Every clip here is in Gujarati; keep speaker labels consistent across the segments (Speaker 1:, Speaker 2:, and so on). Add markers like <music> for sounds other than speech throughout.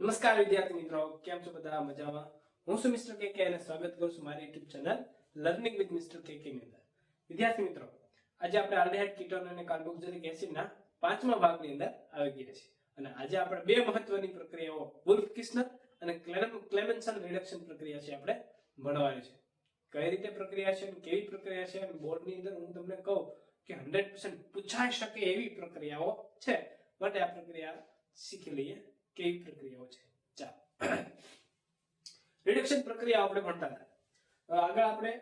Speaker 1: નમસ્કાર વિદ્યાર્થી મિત્રો, કેમ છો બધા? મજામાં? હું છું મિસ્ટર કે કે અને સ્વાગત કરું છું મારી YouTube channel learning with mister K K ની અંદર. વિદ્યાર્થી મિત્રો, આજે આપણે આલ્ડિહાઇડ કીટોન અને કાર્બોક્સિલિક એસિડના પાંચમા ભાગની અંદર આવી ગયા છીએ. અને આજે આપણે બે મહત્વની પ્રક્રિયાઓ વુલ્ફ કિસ્નર અને ક્લેમેન્સન રિડક્શન પ્રક્રિયા છે આપણે ભણવાની છે. કઈ રીતે પ્રક્રિયા છે અને કેવી પ્રક્રિયા છે અને બોર્ડની અંદર હું તમને કહું કે હંડ્રેડ પૂછાઈ શકે એવી પ્રક્રિયાઓ છે. માટે આ પ્રક્રિયા શીખી લઈએ. કેવી પ્રક્રિયાઓ છે? ચાલો. રિડક્શન પ્રક્રિયા આપણે ભણતા હતા. આગળ આપણે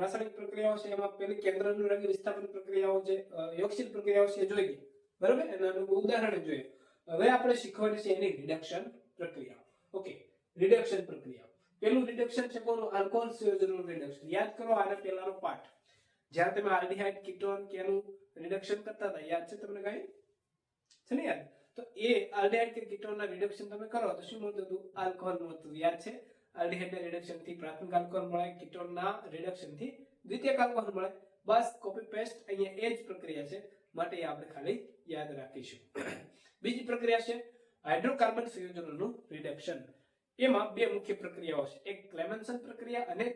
Speaker 1: રાસાયણિક પ્રક્રિયાઓ છે, એમાં પેલી કેન્દ્રનું રંગ વિસ્થાપન પ્રક્રિયાઓ છે યોગશીલ પ્રક્રિયાઓ છે જોઈ ગઈ બરાબર? એના ઉદાહરણ જોઈએ. હવે આપણે શીખવાની છે એની રિડક્શન પ્રક્રિયા ઓકે રિડક્શન પ્રક્રિયા પેલું રિડક્શન છે કોનું? આલ્કોહોલ સંયોજનનું રિડક્શન યાદ કરો આને પહેલાનો પાઠ. જ્યારે તમે આલ્ડિહાઇડ, કીટોન કે એનું રિડક્શન કરતા હતા, યાદ છે તમને કઈ? છે ને યાદ? તો એ આલ્ડિહાઇડ કીટોનના રિડક્શન તમે કરો તો શું મળતું હતું? આલ્કોહોલ મળતું. યાદ છે? આલ્ડિહાઇડના રિડક્શનથી પ્રાથમિક આલ્કોહોલ મળે કીટોનના રિડક્શનથી દ્વિતીયક આલ્કોહોલ મળે. બસ કોપી પેસ્ટ અહીંયા એ જ પ્રક્રિયા છે. માટે આપણે ખાલી યાદ રાખીશું. બીજી પ્રક્રિયા છે હાઇડ્રોકાર્બન સંયોજનોનું રિડક્શન એમાં બે મુખ્ય પ્રક્રિયાઓ છે. એક ક્લેમેન્સન પ્રક્રિયા અને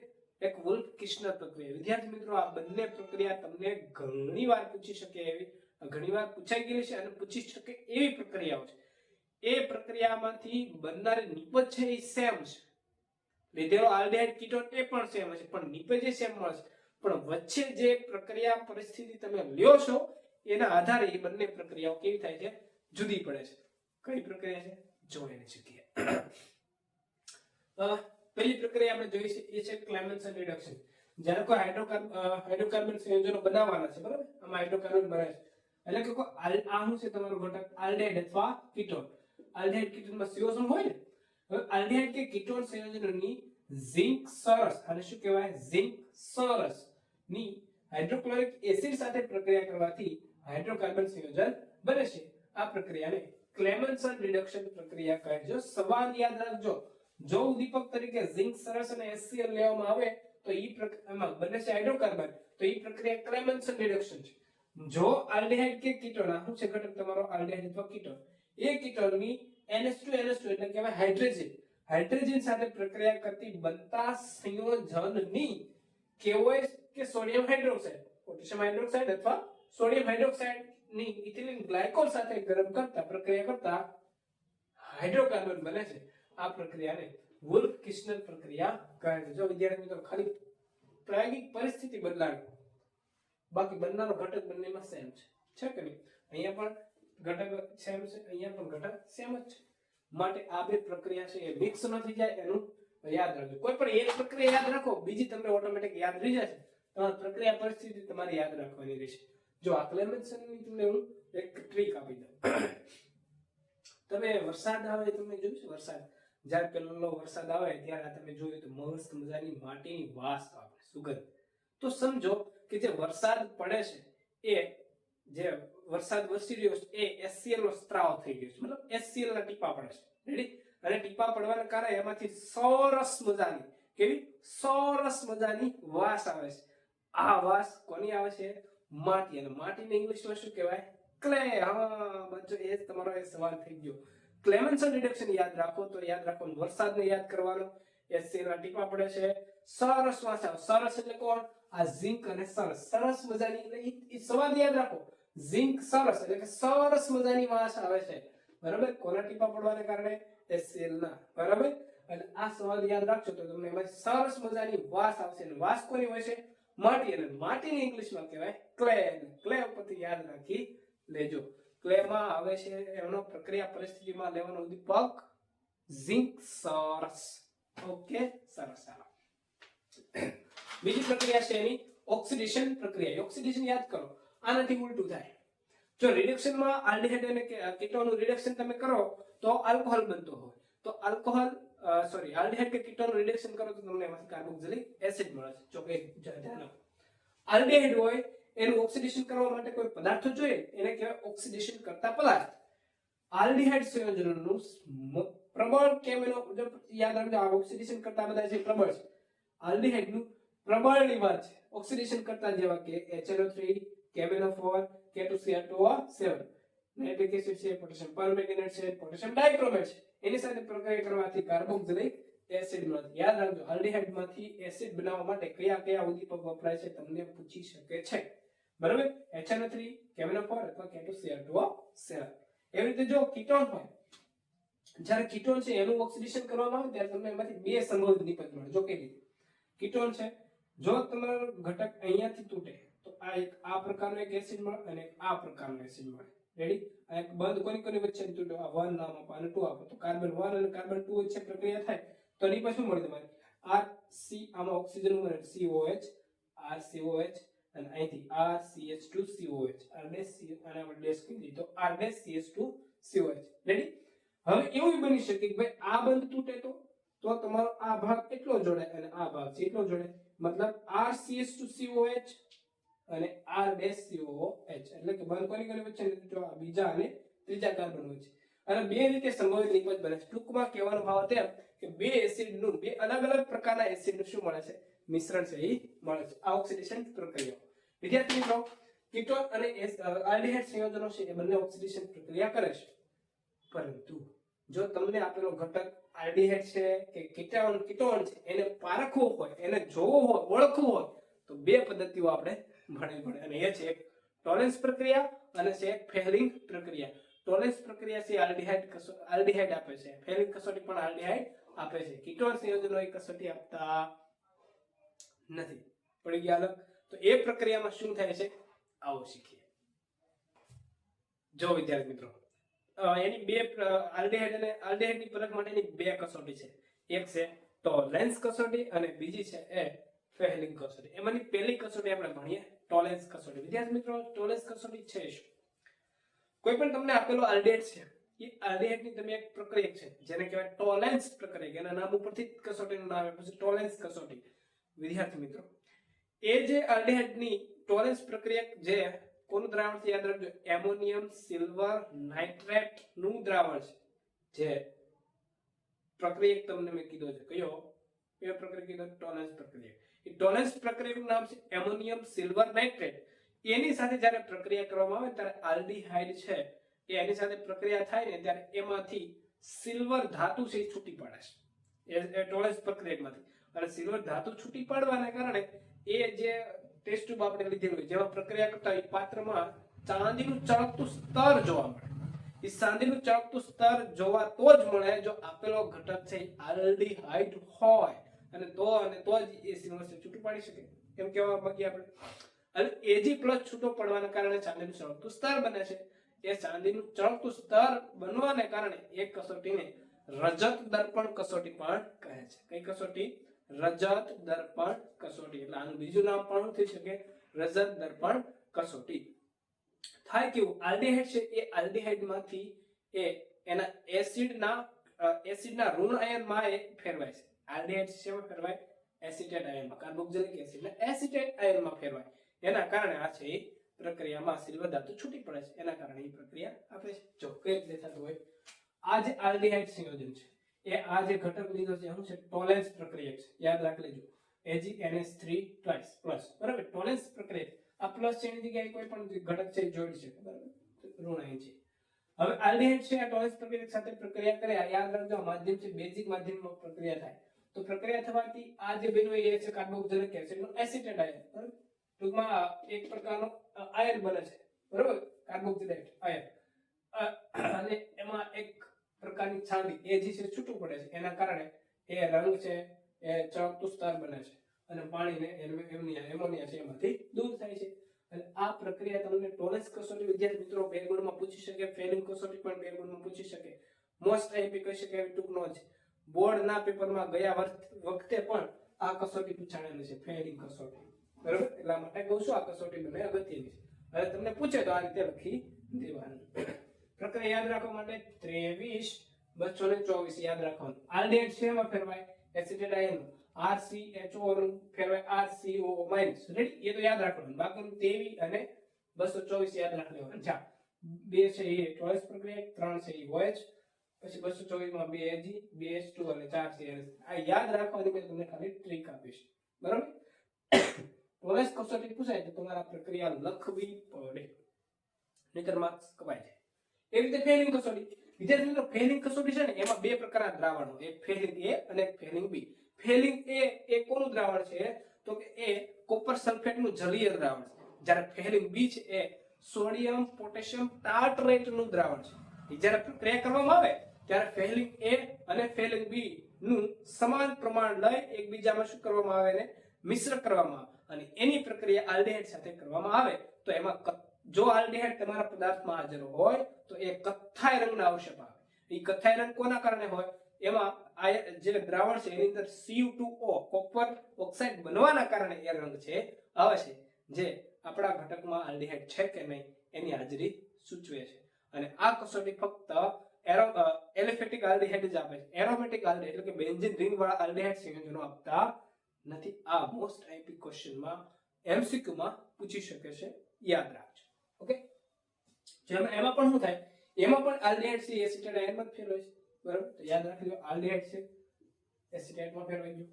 Speaker 1: એક વુલ્ફ કિસ્નર પ્રક્રિયા. વિદ્યાર્થી મિત્રો, આ બંને પ્રક્રિયા તમને ઘણી વાર પૂછી શકે એવી ઘણી વાર પૂછાઈ ગયેલી છે અને પૂછી શકે એવી પ્રક્રિયાઓ છે. એ પ્રક્રિયામાંથી બનનારી નિપજ છે એ સેમ છે. લીધેલો આલ્ડિહાઇડ કીટોન એ પણ સેમ છે પણ નિપજ એ સેમ મળશે. પણ વચ્ચે જે પ્રક્રિયા પરિસ્થિતિ તમે લ્યો છો, એના આધારે એ બંને પ્રક્રિયાઓ કેવી થાય છે? જુદી પડે છે. કઈ પ્રક્રિયા છે? જોઈને શીખીએ પહેલી પ્રક્રિયા આપણે જોઈ છે, એ છે ક્લેમેન્સન રિડક્શન. જ્યારે કોઈ હાઇડ્રોકાર્બન હાઇડ્રોકાર્બન સંયોજનો બનાવવાના છે, બરાબર? આમાં હાઇડ્રોકાર્બન બનાવે છે. એટલે કે આ શું છે તમારો ઘટક? આલ્ડેહાઇડ અથવા કીટોન. આલ્ડેહાઇડ કીટોનમાં CO હોય ને? હવે આલ્ડિહાઇડ કે કીટોન સંયોજનોની ઝિંક સરસ. અને શું કહેવાય? ઝિંક સરસ. ની હાઇડ્રોક્લોરિક એસિડ સાથે પ્રક્રિયા કરવાથી હાઇડ્રોકાર્બન સંયોજન બને છે. આ પ્રક્રિયાને ક્લેમન્સન રિડક્શન પ્રક્રિયા કહે છે. સવાલ યાદ રાખજો. જો ઉદ્દીપક તરીકે ઝિંક સરસ અને HCl લેવામાં આવે, તો ઈ પ્રક્રિયામાં બને છે હાઇડ્રોકાર્બન. તો ઈ પ્રક્રિયા ક્લેમન્સન રિડક્શન છે. જો આલ્ડિહાઇડ કે કીટોન શું છે ઘટક તમારો? આલ્ડિહાઇડ અથવા કીટોન. એ કીટોનની NH2 NH2 એટલે કહેવાય હાઇડ્રોજન. હાઇડ્રોજન સાથે પ્રક્રિયા કરતી બનતા સંયોજનની કેઓએચ કે સોડિયમ હાઇડ્રોક્સાઇડ, પોટેશિયમ હાઇડ્રોક્સાઇડ અથવા સોડિયમ હાઇડ્રોક્સાઇડની ઇથિલિન ગ્લાયકોલ સાથે ગરમ કરતા, પ્રક્રિયા કરતા હાઇડ્રોકાર્બન બને છે. આ પ્રક્રિયાને વુલ્ફ કિશનર પ્રક્રિયા કહે છે. જો વિદ્યાર્થી મિત્રો, ખાલી પ્રાયોગિક પરિસ્થિતિ બદલાવી. બાકી બંનેનો ઘટક બંનેમાં સેમ છે. છે કે નહીં? અહીંયા પણ ઘટક સેમ છે, અહીંયા પણ ઘટક સેમ જ છે. માટે આ બે પ્રક્રિયા છે એ મિક્સ નથી જાય એનું યાદ રાખજો. કોઈ પણ એક પ્રક્રિયા યાદ રાખો, બીજી તમને ઓટોમેટિક યાદ રહી જશે. તમારી પ્રક્રિયા પરિસ્થિતિ તમારે યાદ રાખવાની રહેશે. જો આ ક્લેમેન્સનની તમને હું એક ટ્રીક આપી દઉં. તમે વરસાદ આવે, તમે જોયું છે વરસાદ? જ્યારે પેલો વરસાદ આવે, ત્યારે તમે જોયું તો મસ્ત મજાની માટીની વાસ આવે સુગંધ. તો સમજો કે જે વરસાદ પડે છે, એ જે વરસાદ વરસી રહ્યો છે, એ એસસીએલ નો સ્ત્રાવ થઈ ગયો છે. મતલબ એસસીએલ ના ટીપા પડે છે. રેડી અને ટીપા પડવાના કારણે એમાંથી સરસ મજાની, કેવી? સરસ મજાની વાસ આવે છે. આ વાસ કોની આવે છે? માટી. અને માટીને ઇંગ્લિશમાં શું કહેવાય? ક્લે. હા, બચ્ચો, એ જ તમારો એ સવાલ થઈ ગયો. ક્લેમેન્સન રિડક્શન યાદ રાખો. તો યાદ રાખો, વરસાદને યાદ કરવાનો. એસસીએલ ના ટીપા પડે છે. સરસ વાંચાવ સરસ એટલે કોણ? આ ઝિંક અને સરસ. સરસ મજાની, એટલે એ ઈ સવાલ યાદ રાખો. ઝિંક સરસ એટલે કે સરસ મજાની વાસ આવે છે. બરાબર? કોના ટીપા પડવાને કારણે? એ સેલના. બરાબર? અને આ સવાલ યાદ રાખજો તો તમને એમાં સરસ મજાની વાસ આવશે. અને વાસ કોની હોય છે? માટી. અને માટીને ઇંગ્લિશમાં કહેવાય ક્લે ક્લે ઉપરથી યાદ રાખી લેજો. ક્લેમાં આવે છે એનો પ્રક્રિયા પરિસ્થિતિમાં લેવાનો ઉદ્દીપક ઝિંક સરસ. ઓકે? સરસ ચાલો બીજી પ્રક્રિયા છે એની ઓક્સિડેશન પ્રક્રિયા. ઓક્સિડેશન યાદ કરો, આનાથી ઉલટું થાય. જો રિડક્શનમાં આલ્ડિહાઇડ અને કીટોનનું રિડક્શન તમે કરો, તો આલ્કોહોલ બનતો હોય. તો આલ્કોહોલ સોરી આલ્ડિહાઇડ કે કીટોનનું રિડક્શન કરો તો તમને એમાંથી કાર્બોક્સિલિક એસિડ મળે છે. જો કે ધ્યાન આલ્ડિહાઇડ હોય, એનું ઓક્સિડેશન કરવા માટે કોઈ પદાર્થ જોઈએ, એને કહેવાય ઓક્સિડેશન કરતા પદાર્થ. આલ્ડિહાઇડ સંયોજનોનું પ્રબળ કેમ યાદ રાખજો, આ ઓક્સિડેશન કરતા બધા જે પ્રબળ છે આલ્ડિહાઇડનું પ્રબળની વાત છે. ઓક્સિડેશન કરતા જેવા કે HNO3 KMNO4 K2CR2O7 nitric acid છે પોટેશિયમ પરમેંગનેટ છે પોટેશિયમ ડાઇક્રોમેટ છે. એની સાથે પ્રક્રિયા કરવાથી એસિડ મળે યાદ રાખજો આલ્ડીહાઇડમાંથી એસિડ બનાવવા માટે કયા કયા ઉદ્દીપક વપરાય છે તમને પૂછી શકે છે. બરાબર? HNO3 કેમેનોફોર અથવા K2Cr2O7 એવી રીતે જો કીટોન હોય, જ્યારે કીટોન છે એનું ઓક્સિડેશન કરવામાં આવે, ત્યારે તમને એમાંથી બે સંભવિત નિપજ મળે. જો કે રીતે કીટોન છે. જો તમારો ઘટક અહીંયાથી તૂટે, તો આ એક આ પ્રકારનો એક એસિડ મળે અને આ પ્રકારનો એસિડ મળે. રેડી આ એક બંધ કોની કોની વચ્ચે તૂટ્યો આ વન નામ આપો અને ટુ આપો. તો કાર્બન વન અને કાર્બન ટુ વચ્ચે પ્રક્રિયા થાય, તો એની પછી શું મળે તમારે. આર સી આમાં ઓક્સિજન મળે સીઓએચ આર સીઓએચ અને અહીંથી R CH2 COH R dash C અને આપણે ડેશ કરી દીધો R dash CH2 COH ready હવે એવું બની શકે કે ભાઈ આ બંધ તૂટે તો તો તમારો આ ભાગ એટલો જોડાય અને આ ભાગ છે એટલો જોડાય. મતલબ આર CH2 COH અને આર ડેશ સીઓએચ એટલે કે બંધ કોની કોની વચ્ચે? જો આ બીજા અને ત્રીજા કાર્બન વચ્ચે. અને બે રીતે સંભવિત નિપજ બને છે. ટૂંકમાં કહેવાનો ભાવ તેમ કે બે એસિડનું બે અલગ અલગ પ્રકારના એસિડનું શું મળે છે? મિશ્રણ છે, એ મળે છે. આ ઓક્સિડેશન પ્રક્રિયા વિદ્યાર્થી મિત્રો કીટોન અને આલ્ડિહાઇડ સંયોજનો છે, એ બંને ઓક્સિડેશન પ્રક્રિયા કરે છે. પરંતુ જો તમને આપેલો ઘટક આલ્ડીહાઇડ છે કે કીટાણુ કીટોન છે, એને પારખવું હોય, એને જોવું હોય, ઓળખવું હોય, તો બે પદ્ધતિઓ આપણે ભણવી પડે અને એ છે એક ટોલેન્સ પ્રક્રિયા અને છે એક ફેલિંગ પ્રક્રિયા. ટોલેન્સ પ્રક્રિયા છે આલ્ડીહાઇડ આલ્ડીહાઇડ આપે છે. ફેલિંગ કસોટી પણ આલ્ડીહાઇડ આપે છે. કીટોન સંયોજનો એ કસોટી આપતા નથી. પડી ગયા અલગ. તો એ પ્રક્રિયામાં શું થાય છે? આવો શીખીએ. જો વિદ્યાર્થી મિત્રો એની બે આલ્ડિહાઇડ અને આલ્ડીહાઇડની પરખ માટેની બે કસોટી છે. એક છે ટોલેન્સ કસોટી અને બીજી છે એ ફેલિંગ કસોટી. એમાંની પહેલી કસોટી આપણે ભણીએ ટોલેન્સ કસોટી. વિદ્યાર્થી મિત્રો ટોલેન્સ કસોટી છે શું? કોઈ પણ તમને આપેલો આલ્ડિહાઇડ છે, એ આલ્ડીહાઇડની તમે એક પ્રક્રિયા છે, જેને કહેવાય ટોલેન્સ પ્રક્રિયા એના નામ ઉપરથી કસોટીનું નામ આપ્યું. છે ટોલેન્સ કસોટી. વિદ્યાર્થી મિત્રો, એ જે આલ્ડીહાઇડની ટોલેન્સ પ્રક્રિયા જે કોનું દ્રાવણ છે યાદ રાખજો? એમોનિયમ, સિલ્વર, નાઇટ્રેટનું દ્રાવણ છે. જે પ્રક્રિયા તમને મેં કીધો છે. કયો? કયો પ્રક્રિયા કીધો? ટોલેન્સ પ્રક્રિયા એ ટોલેન્સ પ્રક્રિયાનું નામ છે એમોનિયમ, સિલ્વર, નાઇટ્રેટ. એની સાથે જ્યારે પ્રક્રિયા કરવામાં આવે ત્યારે આલ્ડીહાઇડ છે. એ એની સાથે પ્રક્રિયા થાય ને ત્યારે એમાંથી સિલ્વર ધાતુ છે છૂટી પડે છે. એ ટોલેન્સ પ્રક્રિયામાંથી અને સિલ્વર ધાતુ છૂટી પાડવાના કારણે એ જે ટેસ્ટ ટ્યુબ આપણે લીધેલું હોય જેમાં પ્રક્રિયા કરતા હોય પાત્રમાં ચાંદીનું ચળકતું સ્તર જોવા મળે. એ ચાંદીનું ચળકતું સ્તર જોવા તો જ મળે જો આપેલો ઘટક છે આલ્ડીહાઇડ હોય. અને તો અને તો જ એ સિલ્વર છે છૂટું પાડી શકે. એમ કહેવા માંગીએ આપણે. અને એજી પ્લસ છૂટો પડવાના કારણે ચાંદીનું ચળકતું સ્તર બને છે. એ ચાંદીનું ચળકતું સ્તર બનવાને કારણે એ કસોટીને રજત દર્પણ કસોટી પણ કહે છે. કઈ કસોટી? રજત દર્પણ કસોટી. એટલે આનું બીજું નામ પણ થઈ શકે? રજત દર્પણ કસોટી. થાય કેવું? આલ્ડીહાઇડ છે, એ આલ્ડીહાઇડમાંથી એ એના એસિડના એસિડના ઋણ આયનમાં એ ફેરવાય છે. આલ્ડીહાઇડ શેમાં ફેરવાય? એસિટેટ આયનમાં. કાર્બોક્સિલિક એસિડના એસિટેટ આયનમાં ફેરવાય. એના કારણે આ છે એ પ્રક્રિયામાં સિલ્વર ધાતુ છૂટી પડે છે. એના કારણે એ પ્રક્રિયા આપે છે. જો કઈ રીતે થતું હોય. આ જે આલ્ડીહાઇડ સંયોજન છે એ આ જે ઘટક લીધો છે શું છે ટોલેન્સ પ્રક્રિયા છે. યાદ રાખી લેજો. AgNH3 ટ્વાઇસ પ્લસ બરાબર? ટોલેન્સ પ્રક્રિયા આ પ્લસ છે એની જગ્યાએ કોઈ પણ ઘટક છે જોડી શકે. બરાબર? ઋણ અહીં છે. હવે આલ્ડિહાઇડ છે, આ ટોલેન્સ પ્રક્રિયક સાથે પ્રક્રિયા કરે. યાદ રાખજો માધ્યમ છે બેઝિક માધ્યમમાં પ્રક્રિયા થાય. તો પ્રક્રિયા થવાથી આ જે બેનો એ છે કાર્બોક્સિલિક એસિડનો એસિટેટ આયન બરાબર? ટૂંકમાં એક પ્રકારનો આયન બને છે. બરાબર? કાર્બોક્સિલેટ આયન અને એમાં એક પ્રકારની છાંડી એ જે છે છૂટું પડે છે. એના કારણે એ રંગ છે એ સ્તર બને છે. અને પાણીને એમોનિયા એમોનિયા છે એમાંથી દૂર થાય છે. અને આ પ્રક્રિયા તમને ટોલેસ કસોટી વિદ્યાર્થી મિત્રો બે ગુણમાં પૂછી શકે ફેલિંગ કસોટી પણ બે ગુણમાં પૂછી શકે. મોસ્ટ આઈપી કહી શકે એવી ટૂંકનો જ. બોર્ડના પેપરમાં ગયા વખતે પણ આ કસોટી પૂછાણેલી છે ફેલિંગ કસોટી. બરાબર? એટલા માટે કહું છું આ કસોટી મને અગત્યની છે. હવે તમને પૂછે તો આ રીતે લખી દેવાનું. પ્રક્રિયા યાદ રાખવા માટે ત્રેવીસ, બસો ને ચોવીસ યાદ રાખવાનું. આલ્ડેટ છે એમાં ફેરવાય? એસિટેટ આયન RCHO નું ફેરવાય. RCO માઇનસ રેડી એ તો યાદ રાખવાનું. બાકીનું 23 અને 224 યાદ રાખી લેવાનું. જા. બે છે એ ચોઈસ પ્રક્રિયા, ત્રણ છે એ OH પછી 224 માં બે Ag બે H2 અને ચાર છે NH. આ યાદ રાખવાની મેં તમને ખાલી ટ્રીક આપીશ. બરાબર? <coughs> ટોલેન્સ કસોટી પૂછાય તો તમારે પ્રક્રિયા લખવી પડે. નહીતર માર્ક્સ કપાય જાય. એ રીતે ફેલિંગ કસોટી. વિદ્યાર્થી મિત્રો ફેલિંગ કસોટી છે ને, એમાં બે પ્રકારના દ્રાવણો. એક ફેલિંગ એ અને એક ફેલિંગ બી ફેલિંગ એ એ કોનું દ્રાવણ છે? તો કે એ કોપર સલ્ફેટનું જલીય દ્રાવણ છે. જ્યારે ફેલિંગ બી છે, એ સોડિયમ પોટેશિયમ ટાર્ટરેટનું દ્રાવણ છે. જ્યારે પ્રે કરવામાં આવે, ત્યારે ફેલિંગ એ અને ફેલિંગ બી નું સમાન પ્રમાણ લઈ એકબીજામાં શું કરવામાં આવે ને? મિશ્ર કરવામાં આવે. અને એની પ્રક્રિયા આલ્ડેહાઇડ સાથે કરવામાં આવે, તો એમાં જો આલ્ડિહાઇડ તમારા પદાર્થમાં હાજર હોય, તો એ કથ્થાઈ રંગના અવશેપ આવે. એ કથ્થાઈ રંગ કોના કારણે હોય? એમાં આ જે દ્રાવણ છે, એની અંદર Cu2O કોપર ઓક્સાઇડ બનવાના કારણે એ રંગ છે, આવે છે, જે આપણા ઘટકમાં આલ્ડિહાઇડ છે કે નહીં, એની હાજરી સૂચવે છે. અને આ કસોટી ફક્ત એરો એલિફેટિક આલ્ડિહાઇડ જ આપે છે. એરોમેટિક આલ્ડિહાઇડ, એટલે કે બેન્ઝિન રિંગ વાળા આલ્ડિહાઇડ સંયોજનો આપતા નથી. આ મોસ્ટ આઈપી ક્વેશ્ચનમાં એમસીક્યુમાં પૂછી શકે છે. યાદ રાખજો. ઓકે? એમાં પણ શું થાય? એમાં પણ આલ્ડિહાઇડ છે એસિટેટ આયનમાં જ ફેરવાય છે. બરાબર? તો યાદ રાખજો આલ્ડિહાઇડ છે એસિટેટમાં ફેરવાઈ ગયું.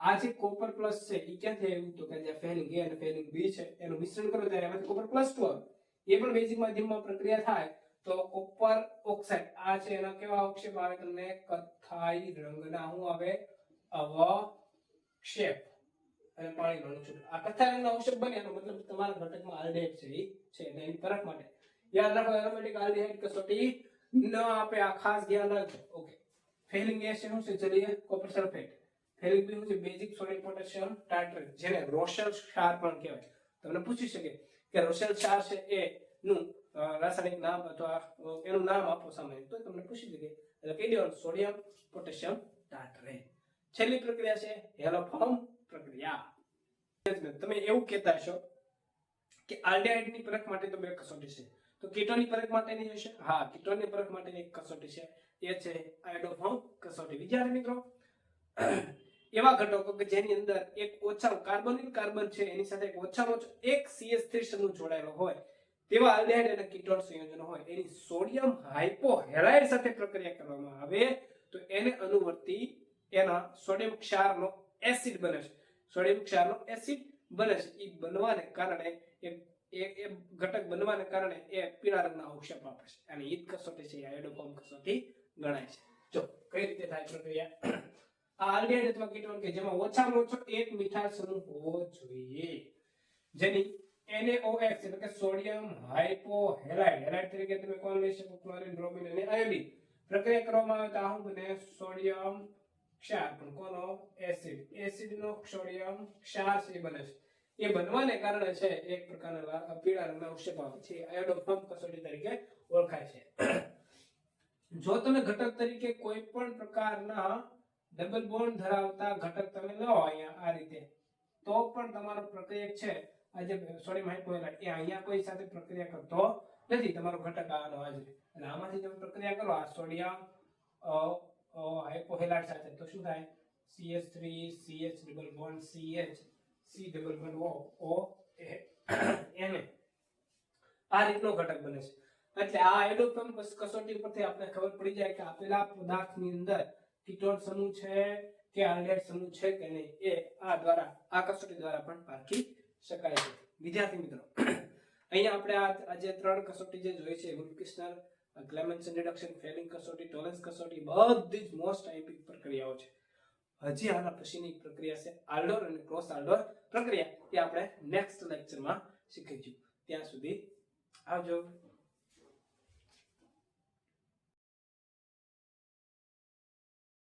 Speaker 1: આ જે કોપર પ્લસ છે એ ક્યાંથી આવ્યું તો કે જે ફેલિંગ એ અને ફેલિંગ બી છે, એનું મિશ્રણ કરો, ત્યારે એમાંથી કોપર પ્લસ ટુ આવે. એ પણ બેઝિક માધ્યમમાં પ્રક્રિયા થાય, તો કોપર ઓક્સાઇડ આ છે એના કેવા અવક્ષેપ આવે? તમને કથ્થાઈ રંગના શું આવે અવક્ષેપ. અને પાણી ઘણું આ કથ્થાઈ રંગનો અવક્ષેપ બને એનો મતલબ તમારા ઘટકમાં આલ્ડેહાઇડ છે, ઈ છે એટલે એની પરખ માટે. યાદ રાખો એરોમેટિક આલ્ડેહાઇડ કસોટી ન આપે આ ખાસ ધ્યાન રાખજો. ઓકે ફેલિંગ એ છે શું છે? જલીય કોપર સલ્ફેટ ફેલિંગ બી છે? બેઝિક સોડિયમ પોટેશિયમ ટાર્ટરેટ જેને રોશેલ ક્ષાર પણ કહેવાય. તમને પૂછી શકે કે રોશેલ ક્ષાર છે એ નું રાસાયણિક નામ અથવા એનું નામ આપો સામાન્ય તો તમને પૂછી શકે. એટલે કહી દેવાનું સોડિયમ પોટેશિયમ ટાર્ટરેટ છેલ્લી પ્રક્રિયા છે હેલોફોર્મ પ્રક્રિયા. તમે એવું કહેતા હશો કે આલ્ડિહાઇડની પરખ માટે તો બે કસોટી છે. તો કીટોની પરખ માટેની હશે? હા, કીટોની પરખ માટેની એક કસોટી છે. એ છે આયોડોફોર્મ કસોટી. વિચાર મિત્રો, એવા ઘટકો કે જેની અંદર એક ઓછા કાર્બોનિલ કાર્બન છે, એની સાથે ઓછામાં ઓછો એક CH3 સમૂહ જોડાયેલો હોય, તેવા આલ્ડિહાઇડ અને કીટોન સંયોજનો હોય, એની સોડિયમ હાઇપોહેલાઇડ સાથે પ્રક્રિયા કરવામાં આવે, તો એને અનુવર્તી એના સોડિયમ ક્ષારનો એસિડ બને છે. સોડિયમ ક્ષારનો એસિડ બને છે. એ બનવાને કારણે એ ઘટક બનવાને કારણે એ પીળા રંગના અવક્ષેપ આપે છે. અને ઈદ કસોટી છે. આયોડોફોર્મ કસોટી ગણાય છે. જો, કઈ રીતે થાય પ્રક્રિયા? આ આલ્ડિહાઇડ અથવા કીટોન કે જેમાં ઓછામાં ઓછો એક મીઠા સમૂહ હોવો જોઈએ. જેની NaOH એટલે કે સોડિયમ હાઇપોહેલાઇડ હેલાઇડ તરીકે તમે કોણ લઈ શકો ક્લોરીન બ્રોમિન અને આયોડિન. પ્રક્રિયા કરવામાં આવે તો આ બને? સોડિયમ ક્ષાર પણ કોનો? એસિડ. એસિડ નો સોડિયમ ક્ષાર છે બને છે. એ બનવાને કારણે છે એક પ્રકારના પીળા રંગના અવક્ષેપ આવે છે. આયોડોફોર્મ કસોટી તરીકે ઓળખાય છે. જો તમે ઘટક તરીકે કોઈ પણ પ્રકારના ડબલ બોન્ડ ધરાવતા ઘટક તમે લો અહીંયા આ રીતે, તો પણ તમારો પ્રક્રિયક છે. આ જે સોડિયમ હાઇપોહેલાઇડ એ અહીંયા કોઈ સાથે પ્રક્રિયા કરતો નથી. તમારો ઘટક આનો હાજરી. અને આમાંથી તમે પ્રક્રિયા કરો. આ સોડિયમ હાઇપોહેલાઇડ સાથે તો શું થાય? CH3 CH double bond CH C double bond O O એને આ રીતનો ઘટક બને છે. એટલે આ એડોપમ કસોટી પરથી આપણે ખબર પડી જાય કે આપેલા પદાર્થની અંદર કીટોન સમૂહ છે કે આલ્ડિહાઇડ સમૂહ છે કે નહીં, એ આ દ્વારા, આ કસોટી દ્વારા પણ પારખી શકાય છે. વિદ્યાર્થી મિત્રો, <clears throat> અહીંયા આપણે આ, આજે ત્રણ કસોટી જે જોઈ છે ગુલકિસ્નર ક્લેમેન્સન રિડક્શન ફેલિંગ કસોટી ટોલેન્સ કસોટી બધી જ મોસ્ટ આઈપી પ્રક્રિયાઓ છે. હજી આના પછીની પ્રક્રિયા છે આલ્ડોર અને ક્રોસ આલ્ડોર પ્રક્રિયા. એ આપણે નેક્સ્ટ લેક્ચરમાં શીખીશું. ત્યાં સુધી આવજો.